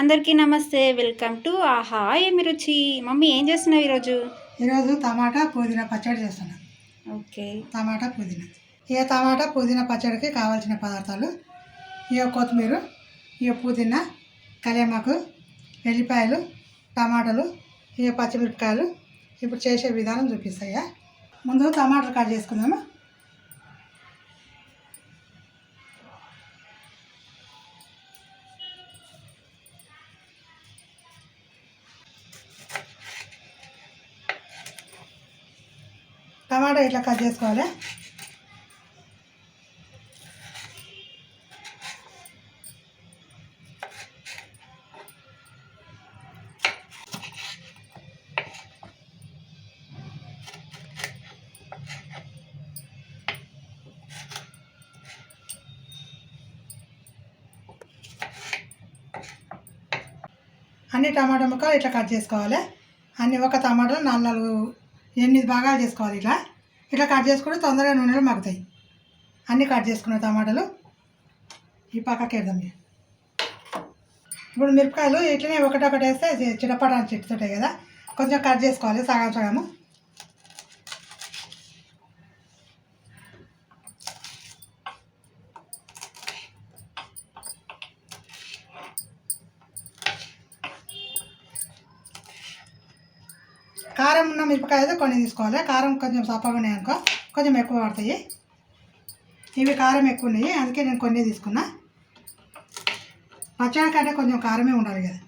అందరికీ నమస్తే welcome to ఆహా ఏమి రుచి? మమ్మీ ఏం చేస్తున్నావు ఈరోజు? ఈరోజు టమాటా పుదీనా పచ్చడి చేస్తున్నాను ఓకే. టమాటా పుదీనా. ఇక టమాటా పుదీనా పచ్చడికి కావాల్సిన పదార్థాలు ఇక కొత్తిమీర ఇక పుదీనా కళ్యామాకు వెల్లిపాయలు టమాటాలు ఇక పచ్చిమిరపకాయలు ఇప్పుడు చేసే విధానం చూపిస్తాయా? ముందు టమాటాలు కట్ చేసుకుందాము? టమాటా ఇట్లా కట్ చేసుకోవాలి? అన్ని టమాటా ముక్కలు ఇట్లా కట్ చేసుకోవాలి? అన్ని ఒక టమాటా నాలుగు నాలుగు ఎనిమిది భాగాలు చేసుకోవాలి ఇట్లా. ఇట్లా కట్ చేసుకుంటే తొందరగా నూనెలు మగ్గుతాయి. అన్నీ కట్ చేసుకున్న టమాటాలు ఈ పక్కకి వేద్దాం ఇప్పుడు మిరపకాయలు ఇట్లనే ఒకటొకటి వేస్తే చిటపటాలు చెట్టుతుంటాయి కదా. కొంచెం కట్ చేసుకోవాలి సగం సగము. కారం ఉన్న మిరపకాయ అయితే కొన్ని తీసుకోవాలి. కారం కొంచెం సప్పగా ఉన్నాయి అనుకో కొంచెం ఎక్కువ పడతాయి. ఇవి కారం ఎక్కువ ఉన్నాయి. అందుకే నేను కొన్ని తీసుకున్నా. పచ్చడి కంటే కొంచెం కారమే ఉండాలి కదా.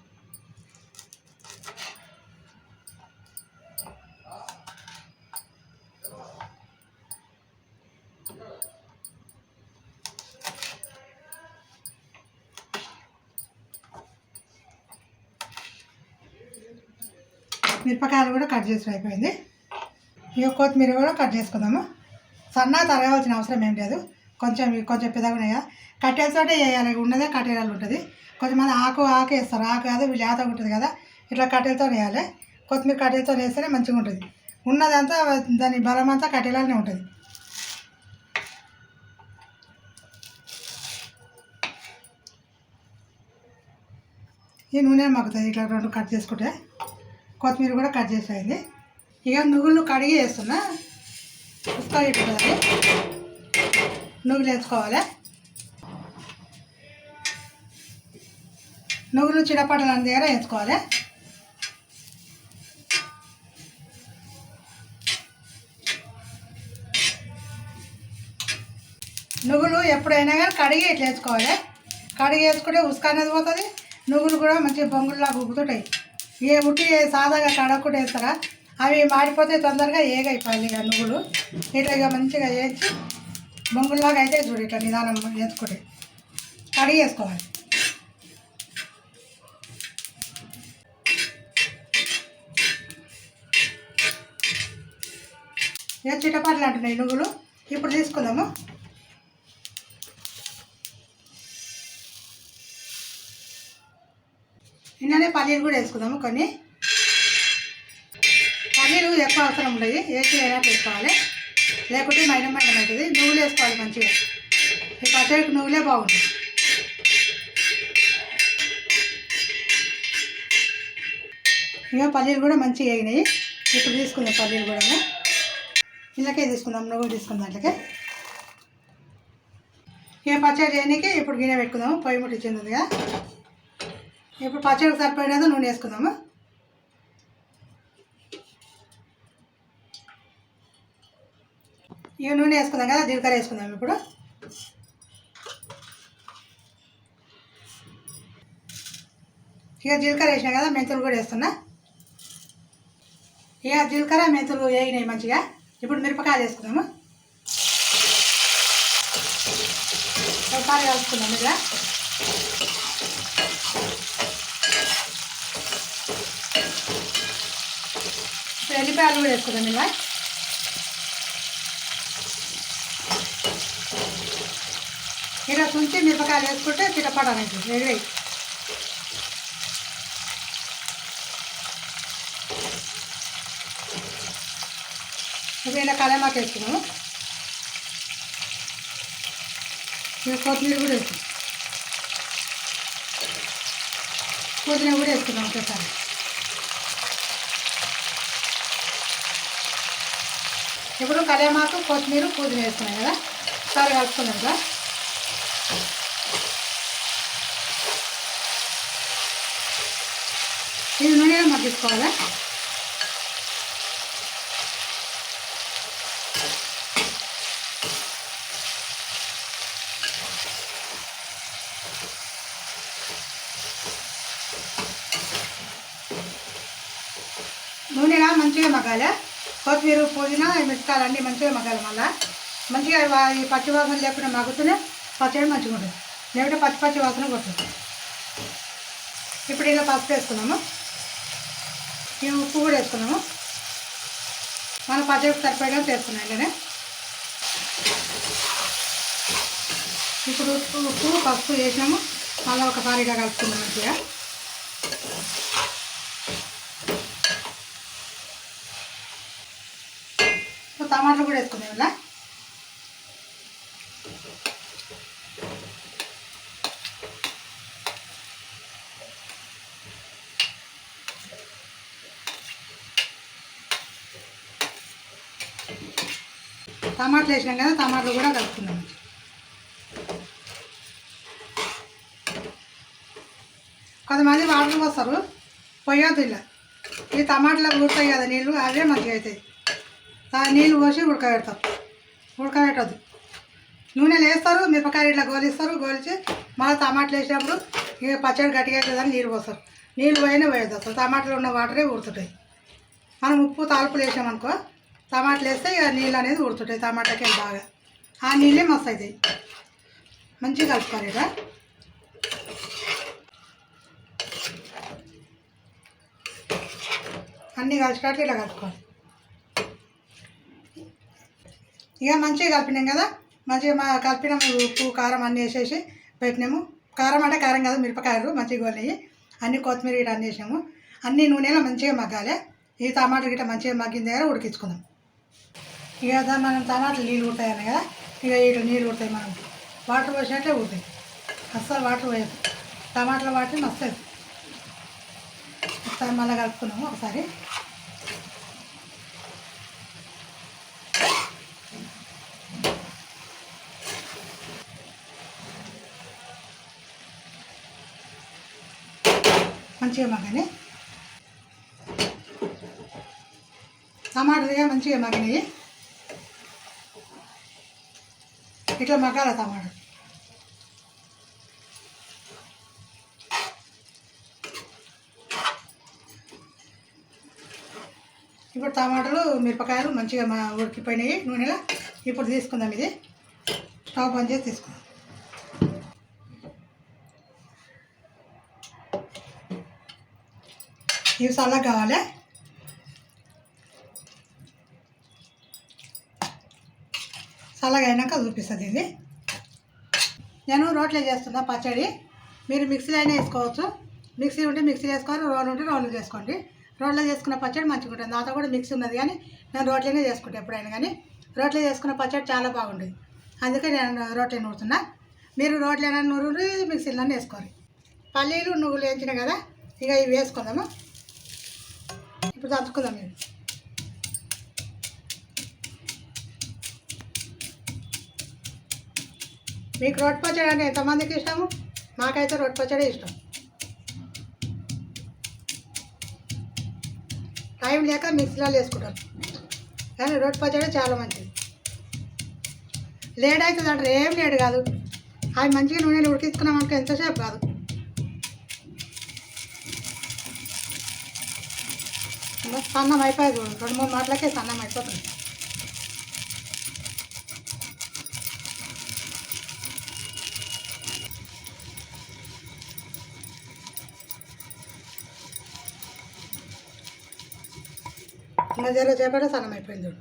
మిరపకాయలు కూడా కట్ చేసి అయిపోయింది. ఇక కొత్తిమీర కూడా కట్ చేసుకుందాము. సన్నగా తరగవలసిన అవసరం ఏం లేదు. కొంచెం కొంచెం పెద్దగా ఉన్నాయి? కదా కట్టెలతోటే వేయాలి ఉన్నదే కట్టెరాలు ఉంటుంది. కొంచెంమంది ఆకు ఆకు వేస్తారు. ఆకు కాదు వీళ్ళు లేతగా ఉంటుంది కదా. ఇట్లా కట్టెలతో వేయాలి కొత్తిమీర కట్టెలతో వేస్తేనే మంచిగా ఉంటుంది. ఉన్నదంతా దాని బలం అంతా కట్టెలానే ఉంటుంది. ఈ నూనె మగ్గుతుంది ఇట్లా రెండు కట్ చేసుకుంటే. కొత్తిమీర కూడా కట్ చేసేయండి. ఇక నువ్వులు కడిగి వేస్తున్నా. ఉస్తా పెట్టుకోవాలి నువ్వులు వేసుకోవాలి. నువ్వులు చిడపడలు అన్న దగ్గర వేసుకోవాలి. నువ్వులు ఎప్పుడైనా కానీ కడిగి ఇట్లా వేసుకోవాలి. కడిగి వేసుకుంటే ఉసుక అనేది పోతుంది. నువ్వులు కూడా మంచిగా బొంగుల్లాగా ఉబ్బుతుంటాయి. ఏ ఉట్టి సాదాగా కడగకుండా వేస్తారా? అవి మాడిపోతే తొందరగా ఏగైపోయాలి ఇక నువ్వులు. ఇట్లా ఇక మంచిగా వేసి బొంగుల్లాగా అయితే చూడు ఇట్లా నిదానం వేసుకుంటే కడిగి వేసుకోవాలి. ఏ చిటపాట్లు అంటున్నాయి నువ్వులు? ఇప్పుడు తీసుకుందాము? నిన్ననే పల్లీలు కూడా వేసుకుందాము కొన్ని పల్లీలు ఎక్కువ అవసరం ఉండదు వేసి వేయాలి వేసుకోవాలి. లేకుంటే మైనం మైనం అవుతుంది. నువ్వులు వేసుకోవాలి మంచిగా. ఈ పచ్చడికి నువ్వులే బాగుంటుంది ఇక పల్లీలు కూడా మంచిగా వేగినాయి. ఇప్పుడు తీసుకుందాం పల్లీలు కూడా. ఇళ్ళకే తీసుకుందాం నువ్వులు తీసుకుందాం అట్లకే ఇక పచ్చడి చేయడానికి ఇప్పుడు గిన్నె పెట్టుకుందాము. పొయ్యి ముట్టించింది కదా. ఇప్పుడు పచ్చడికి సరిపడేదో నూనె వేసుకుందాము? ఇక నూనె వేసుకుందాం కదా జీలకర్ర వేసుకుందాం ఇప్పుడు. ఇక జీలకర్ర వేసినా కదా మెంతులు కూడా వేస్తున్నా. ఇక జీలకర్ర మెంతులు వేగినాయి మంచిగా. ఇప్పుడు మిరపకాయలు వేసుకుందాము? ఒకసారి కలుపుకుందాం ఇలా ఇప్పుడు కూడా వేసుకుందాం ఇలా. ఇలా తుంచి మిరపకాయలు వేసుకుంటే తిరపడానికి ఎగిరి ఇప్పుడు ఇలా కలమాకు వేసుకున్నాము. ఇక కొత్తిమీర కూడా వేసుకున్నాం. పుదీనా కూడా వేసుకున్నాం ఒకసారి. ఇప్పుడు కరేమాకు కొత్తిమీర పుదీనా వేస్తున్నాం కదా? సరే కలుపుకున్నాం సార్. ఇది నూనెలో మగ్గించుకోవాలా నూనెలా మంచిగా మగ్గాలి? కొత్తిమీర పుదీనా మిరపకాయలు అన్నీ మంచిగా మగ్గాలి మళ్ళా. మంచిగా ఈ పచ్చి వాసన లేకుండా మగ్గుతూనే పచ్చడి మంచిగా ఉంటుంది. లేకుంటే పచ్చి పచ్చి వాసన కొట్టుంది ఇప్పుడు ఇలా పసుపు వేసుకున్నాము. ఈ ఉప్పు కూడా వేసుకున్నాము. మన పచ్చడి సరిపోయేలా వేసుకున్నాం ఇలానే. ఇప్పుడు ఉప్పు ఉప్పు పసుపు వేసినాము. మళ్ళీ ఒకసారి ఇలా కలుపుకున్నాం మంచిగా. టమాటాలు కూడా వేసుకున్నాం ఇలా టమాటాలు వేసినాం కదా టమాటాలు కూడా కలుపుకుందాం. కొంతమంది వాటర్ పోస్తారు పోయొద్దు ఇలా. ఈ టమాటాలు ఉడతాయి కదా నీళ్ళు అవే మంచిగా అవుతాయి. నీళ్ళు పోసి ఉడకబెడతారు ఉడకబెట్టదు నూనెలు వేస్తారు మిరపకాయ ఇట్లా గోలిస్తారు గోలిచి మళ్ళీ టమాటాలు వేసినప్పుడు ఇక పచ్చడి గట్టిగా అవుతుందని నీళ్ళు పోస్తారు. నీళ్ళు పోయినా పోయేది అసలు. టమాటాలు ఉన్న వాటరే ఉడుతుంటాయి మనం ఉప్పు తాలుపులు వేసామనుకో టమాటాలు వేస్తే ఇక నీళ్ళు అనేది ఉడుతుంటాయి టమాటాకి బాగా. ఆ నీళ్ళే మస్తు అవుతాయి మంచిగా కలుపుకోవాలి ఇక. అన్నీ కలిసినట్లు ఇలా కలుపుకోవాలి. ఇక మంచిగా కలిపినాం కదా. మంచిగా మా కలిపినాము ఉప్పు కారం అన్నీ వేసేసి పెట్టినాము. కారం అంటే కారం కాదు మిరపకాయలు మంచిగా గోలినాయి. అన్ని కొత్తిమీర గిట్ట అన్నీ వేసాము అన్ని నూనెలో మంచిగా మగ్గాలి. ఈ టమాటా గిట్ట మంచిగా మగ్గిన దగ్గర ఉడికించుకుందాం. ఇక మనం టమాటాలు నీళ్ళు ఉడతాయని కదా. ఇక ఇట్లా నీళ్ళు ఉడతాయి మనం. వాటర్ పోసినట్లే ఉడతాయి అస్సలు వాటర్ పోయదు టమాటాలు వాటర్ మస్తు ఒకసారి మళ్ళీ కలుపుకున్నాము ఒకసారి. మంచిగా మగ్గని. టమాటాలుగా మంచిగా మగ్గినాయి. ఇట్లా మగ్గాల టమాటా ఇప్పుడు టమాటాలు మిరపకాయలు మంచిగా మా ఉడికిపోయినాయి. నూనెలో? ఇప్పుడు తీసుకుందాం ఇది. స్టవ్ బంద్ చేసి తీసుకుందాం. ఇవి చల్లగా కావాలి చల్లగా చూపిస్తుంది ఇది నేను రోట్లో చేస్తున్నా పచ్చడి. మీరు మిక్సీలో అయినా వేసుకోవచ్చు. మిక్సీ ఉంటే మిక్సీ వేసుకోవాలి రోలు ఉంటే రోల్ చేసుకోండి. రోట్లో చేసుకున్న పచ్చడి మంచిగా ఉంటుంది. నాతో కూడా మిక్సీ ఉన్నది కానీ నేను రోట్లోనే చేసుకుంటాను ఎప్పుడైనా కానీ. రోట్లో చేసుకున్న పచ్చడి చాలా బాగుంటుంది. అందుకే నేను రోట్లో నూరుతున్నా. మీరు రోట్లైనా నూరు మిక్సీలోనే వేసుకోవాలి. పల్లీలు నువ్వులు వేయించిన కదా ఇక ఇవి వేసుకుందాము. ఇప్పుడు దంచుకుందాం నేను మీకు రోడ్ పచ్చడి అంటే ఎంతమందికి ఇష్టము? మాకైతే రోడ్ పచ్చడి ఇష్టం. టైం లేక మిక్సీలో వేసుకుంటాం కానీ రోటి పచ్చడి చాలా మంచిది. లేట్ అవుతుంది అంటారు ఏం లేట్ కాదు. అవి మంచిగా నూనెలు ఉడికించుకున్నాం అనుకో ఎంతసేపు కాదు సన్నం అయిపోయింది రెండు మూడు మాటలకే సన్నం అయిపోతుంది. జర చేపట్టే సన్నం అయిపోయింది చూడు.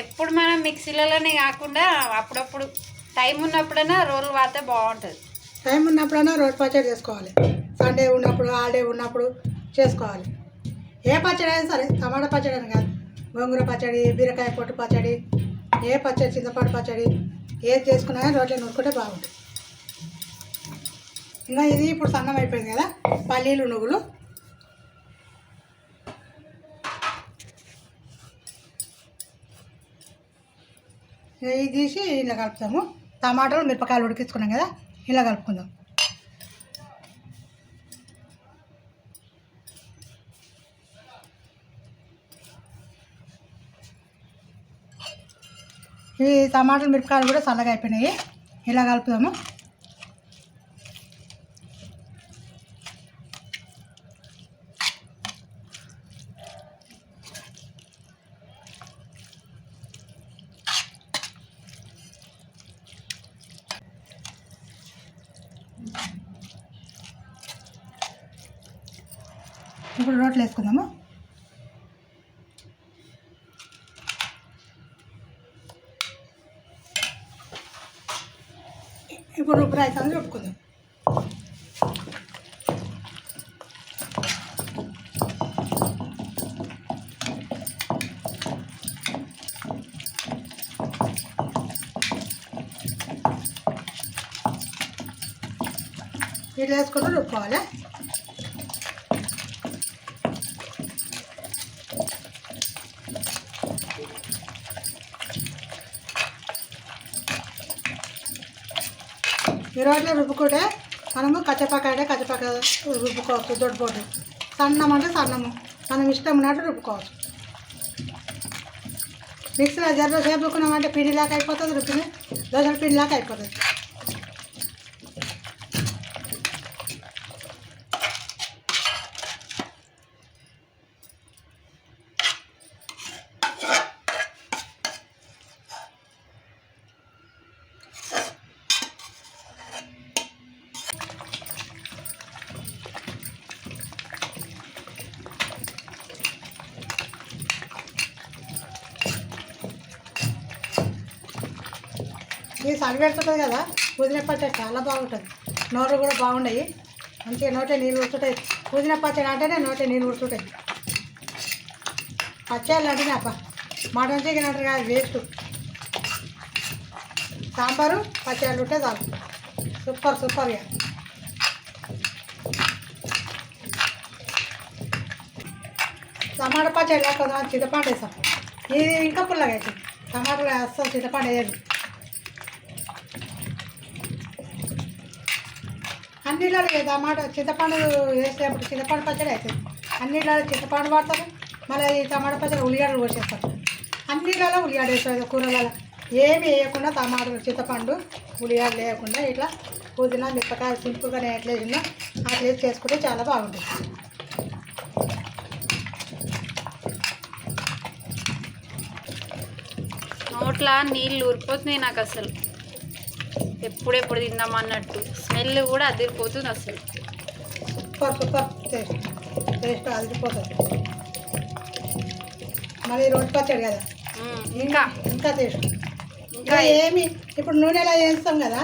ఎప్పుడు మనం మిక్సీలలోనే కాకుండా అప్పుడప్పుడు టైం ఉన్నప్పుడైనా రోల్ వాడితే బాగుంటుంది. టైం ఉన్నప్పుడైనా రోటి పచ్చడి చేసుకోవాలి. సండే ఉన్నప్పుడు హాలిడే ఉన్నప్పుడు చేసుకోవాలి. ఏ పచ్చడి అయినా సరే టమాటా పచ్చడి అని కాదు. గోంగూర పచ్చడి బీరకాయ పొట్టు పచ్చడి ఏ పచ్చడి చింతపండు పచ్చడి ఏది చేసుకున్నా కానీ రోట్లో నూరుకుంటే బాగుంటుంది. ఇంకా ఇది ఇప్పుడు సన్నం అయిపోయింది కదా పల్లీలు నువ్వులు. ఇది తీసి ఇలా కలుపుతాము. టమాటాలు మిరపకాయలు ఉడికించుకున్నాం కదా ఇలా కలుపుకుందాం. ఈ టమాటాలు మిరపకాయలు కూడా చల్లగా అయిపోయినాయి. ఇలా కలుపుదాము. ఇప్పుడు రోట్లు వేసుకుందాము. ఇప్పుడు ఉప్పు రైతాన్ని రుబ్బుకుందాం ఇట్లా వేసుకుంటూ రుబ్బుకోవాలి? ఈ రుబ్బుకుంటే మనము కచ్చపాక అంటే కచ్చపాక రుబ్బుకోవచ్చు దొడ్డుపోటు సన్నం అంటే సన్నము. మనం ఇష్టం ఉన్నట్టు రుబ్బుకోవచ్చు. మిక్సీలో జర్ర సేపు రుక్కున్నామంటే పిండిలాగా అయిపోతుంది రుబ్బిని దోశల పిండిలాగా అయిపోతుంది. చలి పెడుతుంది కదా పుదీనా పచ్చడి చాలా బాగుంటుంది. నోరు కూడా బాగున్నాయి మంచిగా నోటే నీళ్ళు ఉడుతుంటాయి పుదీనా పచ్చడి అంటేనే నోటే నీళ్ళు ఉడుతుంటాయి పచ్చళ్ళు అంటే అప్ప మటన్ చికెన్ అంటారు కాదు వేస్ట్ సాంబారు పచ్చళ్ళు ఉంటే చాలు. సూపర్ సూపర్గా టమాటా పచ్చడి లేకపోతే చింతపండు వేస్తాం. ఇది ఇంకా పుల్లగా అవుతుంది టమాటాలు వేస్తాం చింతపండు వేయదు అన్నిట్లో టమాటా చింతపండు వేసేటప్పుడు చింతపండు పచ్చడి అవుతుంది అన్నిళ్ళలో చింతపండు వాడతారు. మళ్ళీ ఈ టమాటా పచ్చడి ఉల్లిగడ్డలు కోసేస్తారు అన్నిళ్ళలో ఉల్లిగడ్డ వేస్తారు. కూరలలో ఏమి వేయకుండా టమాటాలు చింతపండు ఉల్లిగడ్డ లేకుండా ఇట్లా పుదీనా మిరపకాయ సింపుల్గా ఎట్లా వేసిందో అట్లా వేసి చేసుకుంటే చాలా బాగుంటుంది. నోట్లా నీళ్ళు ఊరిపోతున్నాయి నాకు అసలు. ఎప్పుడెప్పుడు తిందామన్నట్టు స్మెల్ కూడా అదిరిపోతుంది అసలు. Super super. టేస్ట్ టేస్ట్ అదిరిపోతుంది. పచ్చడి కదా. ఇంకా ఇంకా. టేస్ట్. ఇంకా ఏమి ఇప్పుడు నూనెలా వేస్తాం కదా.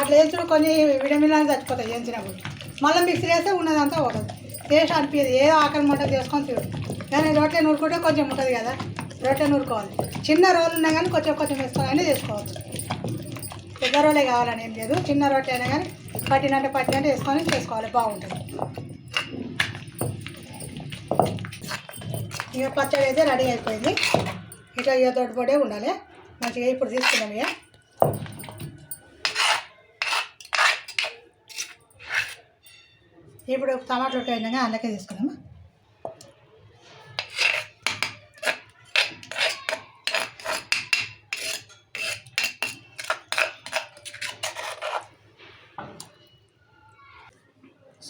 అట్లా వేసుడు కొన్ని విటమిన్లు చచ్చిపోతాయి వేయించినప్పుడు మళ్ళీ మిక్సీ వేస్తే ఉన్నదంతా ఒకటి టేస్ట్ అనిపించదు ఏదో ఆకలి మంట చేసుకొని తిడు కానీ రోట్లో నూరుకుంటే కొంచెం ఉంటుంది కదా? రోట్లో నూరుకోవాలి. చిన్న రోలు ఉన్నా కానీ కొంచెం కొంచెం వేసుకొని అయినా చేసుకోవచ్చు. పెద్ద రోలే కావాలని ఏం లేదు. చిన్న రొట్టె అయినా కానీ పట్టినంటే పట్టినంటే వేసుకొని చేసుకోవాలి. బాగుంటుంది. ఇక పచ్చడి అయితే రెడీ అయిపోయింది. ఇట్లా ఇక దొడ్డుపడే ఉండాలి. మంచిగా ఇప్పుడు తీసుకున్నాం ఇక. ఇప్పుడు టమాటా రొట్టె అయినాక అందుకే తీసుకున్నాము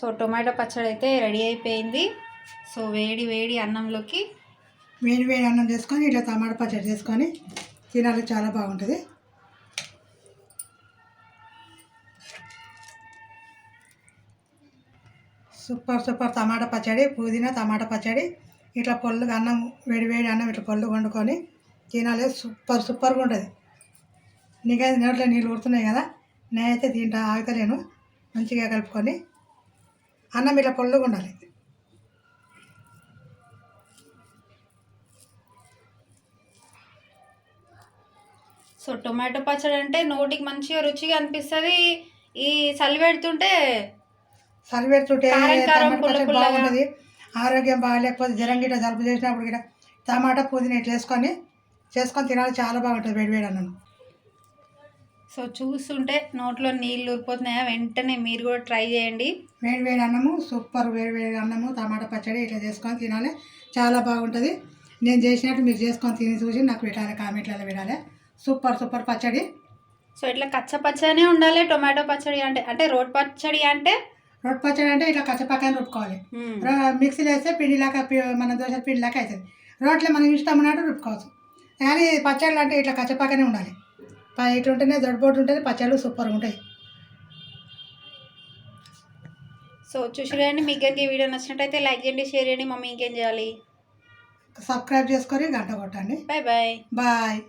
సో టొమాటో పచ్చడి అయితే రెడీ అయిపోయింది. సో వేడి వేడి అన్నంలోకి వేడి వేడి అన్నం చేసుకొని ఇట్లా టమాటా పచ్చడి చేసుకొని తినాలి చాలా బాగుంటుంది. సూపర్ సూపర్ టమాటా పచ్చడి పుదీనా టమాటా పచ్చడి. ఇట్లా పొల్లుగా అన్నం వేడి వేడి అన్నం ఇట్లా పొల్లు వండుకొని తినాలి సూపర్ సూపర్గా ఉంటుంది. నీకైతే నోట్లో నీళ్ళు ఉడుతున్నాయి కదా నేనైతే తింటా ఆగుతలేను. మంచిగా కలుపుకొని. అన్నం ఇట్లా పొల్లుగా ఉండాలి. సో టొమాటో పచ్చడి అంటే నోటికి మంచిగా రుచిగా అనిపిస్తుంది. ఈ చలి పెడుతుంటే పచ్చడి పుల్లగా. బాగుంటుంది ఆరోగ్యం బాగాలేకపోతే జ్వరం గిట్ట జలుబు చేసినప్పుడు గిట్ట టమాటా పుదీనా ఇట్లా వేసుకొని చేసుకొని తినాలి. చాలా బాగుంటుంది వేడి వేడి అన్నం. సో చూస్తుంటే నోట్లో నీళ్ళు ఊరిపోతున్నాయా? వెంటనే మీరు కూడా ట్రై చేయండి. వేడి వేడి అన్నము సూపర్ వేడి వేడి అన్నము టమాటా పచ్చడి ఇట్లా చేసుకొని తినాలి. చాలా బాగుంటుంది. నేను చేసినట్టు మీరు చేసుకొని తిని చూసి నాకు పెట్టాలి కామెంట్లలో పెట్టాలి. సూపర్ సూపర్ పచ్చడి. సో ఇట్లా కచ్చ పచ్చనే ఉండాలి టొమాటో పచ్చడి అంటే అంటే రోడ్ పచ్చడి అంటే? రొట్టె పచ్చడి అంటే ఇట్లా కచ్చపక్కన రుబ్బుకోవాలి. మిక్సీలో వేస్తే పిండిలాగా మన దోశ పిండిలాగా అవుతుంది రోట్లో మనం ఇష్టం ఉన్నట్టు రుబ్బుకోవచ్చు. కానీ పచ్చళ్ళు అంటే ఇట్లా కచ్చపక్కనే ఉండాలి. ప- ఇట్లా ఉంటేనే దొడ్బోటు ఉంటేనే పచ్చళ్ళు సూపర్గా ఉంటాయి. సో చూసిరండి మీకు కనుక ఈ వీడియో నచ్చినట్టయితే లైక్ చేయండి షేర్ చేయండి మమ్మీ ఇంకేం చేయాలి? సబ్స్క్రైబ్ చేసుకొని గంట కొట్టండి. Bye bye. బాయ్.